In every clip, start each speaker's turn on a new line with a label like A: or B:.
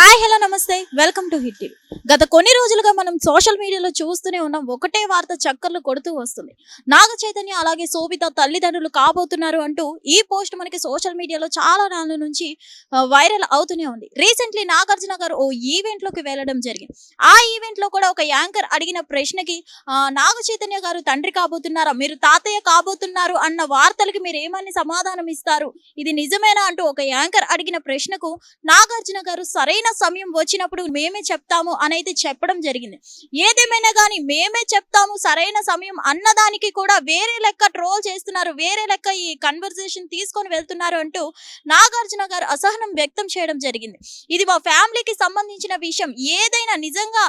A: Hi, hi hello నమస్తే. Welcome to hit TV గత కొన్ని రోజులుగా మనం సోషల్ మీడియాలో చూస్తూనే ఉన్నాం. ఒకటే వార్త చక్కర్లు కొడుతూ వస్తుంది. నాగ చైతన్య అలాగే శోభిత తల్లిదండ్రులు కాబోతున్నారు అంటూ ఈ పోస్ట్ మనకి సోషల్ మీడియాలో చాలా నాళ్ళ నుంచి వైరల్ అవుతూనే ఉంది. రీసెంట్లీ నాగార్జున గారు ఓ ఈవెంట్లోకి వెళ్ళడం జరిగింది. ఆ ఈవెంట్లో కూడా ఒక యాంకర్ అడిగిన ప్రశ్నకి నాగ చైతన్య గారు తండ్రి కాబోతున్నారా? మీరు తాతయ్య కాబోతున్నారు అన్న వార్తలకి మీరు ఏమని సమాధానం ఇస్తారు? ఇది నిజమేనా? అంటూ ఒక యాంకర్ అడిగిన ప్రశ్నకు నాగార్జున గారు సరైన సమయం వచ్చినప్పుడు మేమే చెప్తాము అనేది చెప్పడం జరిగింది. ఏదేమైనా కానీ మేమే చెప్తాము సరైన సమయం అన్నదానికి కూడా వేరే లెక్క ట్రోల్ చేస్తున్నారు వేరే లెక్క ఈ కన్వర్సేషన్ తీసుకొని వెళ్తున్నారు అంటూ నాగార్జున గారు అసహనం వ్యక్తం చేయడం జరిగింది. ఇది మా ఫ్యామిలీకి సంబంధించిన విషయం. ఏదైనా నిజంగా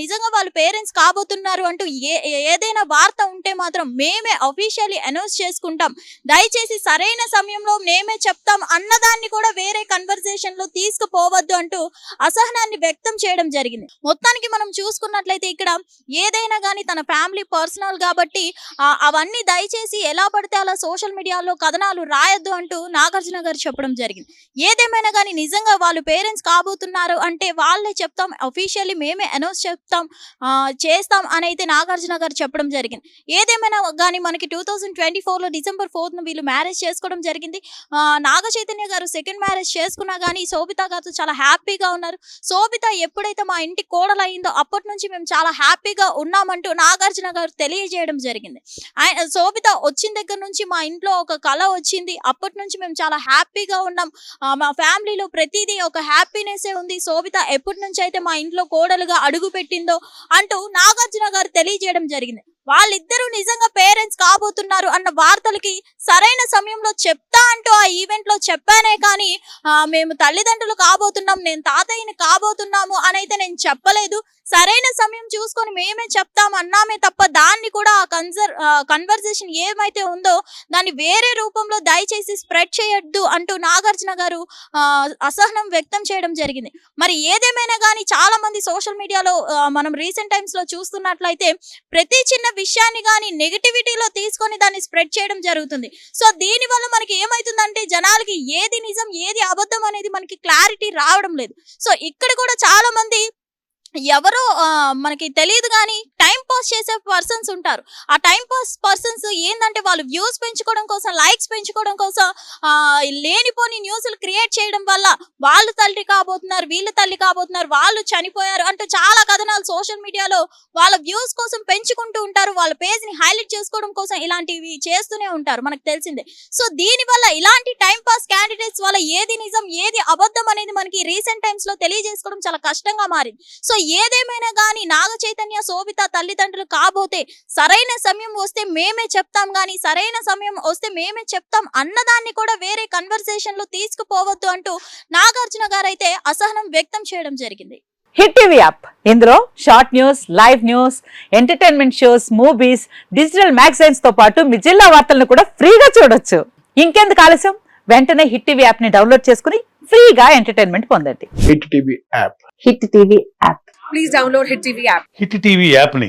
A: నిజంగా వాళ్ళ పేరెంట్స్ కాబోతున్నారు అంటూ ఏ ఏదైనా వార్త ఉంటే మాత్రం మేమే అఫీషియల్లీ అనౌన్స్ చేసుకుంటాం. దయచేసి సరైన సమయంలో మేమే చెప్తాం. అన్నదాన్ని కూడా వేరే కన్వర్సేషన్లో తీసుకుపోవద్దు అంటూ అసహనాన్ని వ్యక్తం చేయడం జరిగింది. మొత్తానికి మనం చూసుకున్నట్లయితే ఇక్కడ ఏదైనా కానీ తన ఫ్యామిలీ పర్సనల్ కాబట్టి అవన్నీ దయచేసి ఎలా పడితే అలా సోషల్ మీడియాలో కథనాలు రాయొద్దు అంటూ నాగార్జున గారు చెప్పడం జరిగింది. ఏదేమైనా కానీ నిజంగా వాళ్ళు పేరెంట్స్ కాబోతున్నారు అంటే వాళ్ళే చెప్తాం అఫీషియల్లీ మేమే అనౌన్స్ చెప్తాం చేస్తాం అని అయితే నాగార్జున గారు చెప్పడం జరిగింది. ఏదేమైనా కానీ మనకి టూ థౌజండ్ ట్వంటీ ఫోర్లో డిసెంబర్ ఫోర్త్ను వీళ్ళు మ్యారేజ్ చేసుకోవడం జరిగింది. ఆ, నాగ చైతన్య గారు సెకండ్ మ్యారేజ్ చేసుకున్నా కానీ శోభిత గారితో చాలా హ్యాపీగా ఉన్నారు. శోభిత ఎప్పుడైతే మా ఇంటి కోడలు అయిందో అప్పటి నుంచి మేము చాలా హ్యాపీగా ఉన్నామంటూ నాగార్జున గారు తెలియజేయడం జరిగింది. ఆయన శోభిత వచ్చిన దగ్గర నుంచి మా ఇంట్లో ఒక కళ వచ్చింది. అప్పటి నుంచి మేము చాలా హ్యాపీగా ఉన్నాం. మా ఫ్యామిలీలో ప్రతిదీ ఒక హ్యాపీనెస్ ఉంది. శోభిత ఎప్పటి నుంచి అయితే మా ఇంట్లో కోడలుగా అడుగు పెట్టిందో అంటూ నాగార్జున గారు తెలియజేయడం జరిగింది. వాళ్ళిద్దరూ నిజంగా పేరెంట్స్ కాబోతున్నారు అన్న వార్తలకి సరైన సమయంలో చెప్తా అంటూ ఆ ఈవెంట్లో చెప్పానే కానీ మేము తల్లిదండ్రులు కాబోతున్నాం నేను తాతయ్యని కాబోతున్నాము అని అయితే నేను చెప్పలేదు. సరైన సమయం చూసుకొని మేమే చెప్తాం అన్నామే తప్ప దాన్ని కూడా ఆ కన్సర్ కన్వర్జేషన్ ఏమైతే ఉందో దాన్ని వేరే రూపంలో దయచేసి స్ప్రెడ్ చేయొద్దు అంటూ నాగార్జున గారు అసహనం వ్యక్తం చేయడం జరిగింది. మరి ఏదేమైనా కానీ చాలా మంది సోషల్ మీడియాలో మనం రీసెంట్ టైమ్స్లో చూస్తున్నట్లయితే ప్రతి చిన్న విషయాన్ని కానీ నెగిటివిటీలో తీసుకొని దాన్ని స్ప్రెడ్ చేయడం జరుగుతుంది. సో దీని వల్ల మనకి ఏమవుతుందంటే జనాలకి ఏది నిజం ఏది అబద్ధం అనేది మనకి క్లారిటీ రావడం లేదు. సో ఇక్కడ కూడా చాలా మంది ఎవరో మనకి తెలియదు కానీ పాస్ చేసే పర్సన్స్ ఉంటారు. ఆ టైం పాస్ పర్సన్స్ ఏంటంటే వాళ్ళు వ్యూస్ పెంచుకోవడం కోసం లైక్స్ పెంచుకోవడం కోసం లేనిపోని న్యూస్లు క్రియేట్ చేయడం వల్ల వాళ్ళు తల్లి కాబోతున్నారు వీళ్ళు తల్లి కాబోతున్నారు వాళ్ళు చనిపోయారు అంటూ చాలా కథనాలు సోషల్ మీడియాలో వాళ్ళ వ్యూస్ కోసం పెంచుకుంటూ ఉంటారు. వాళ్ళ పేజ్ని హైలైట్ చేసుకోవడం కోసం ఇలాంటివి చేస్తూనే ఉంటారు మనకు తెలిసిందే. సో దీని వల్ల ఇలాంటి టైం పాస్ క్యాండిడేట్స్ వల్ల ఏది నిజం ఏది అబద్ధం అనేది మనకి రీసెంట్ టైమ్స్లో తెలియజేసుకోవడం చాలా కష్టంగా మారింది. సో ఏదేమైనా కానీ నాగ చైతన్య శోభిత తల్లిదండ్రులు కాబోతే సరైన సమయం వస్తే మేమే చెప్తాం కానీ సరైన సమయం వస్తే మేమే చెప్తాం అన్నదాన్ని కూడా వేరే కన్వర్సేషన్లో తీసుకుపోవద్దు అంటూ నాగార్జున గారైతే అసహనం వ్యక్తం చేయడం జరిగింది.
B: Hit TV app. ఇందులో short news live news entertainment shows movies digital మ్యాగజైన్స్తో పాటు మీ జిల్లా వార్తలను కూడా ఫ్రీగా చూడొచ్చు. ఇంకెందుకు ఆలస్యం? వెంటనే హిట్ టీవీ యాప్ని డౌన్లోడ్ చేసుకుని ఫ్రీగా ఎంటర్టైన్మెంట్ పొందండి.
C: Hit TV app.
B: Hit TV app.
D: Please download Hit TV app.
E: Hit TV యాప్ని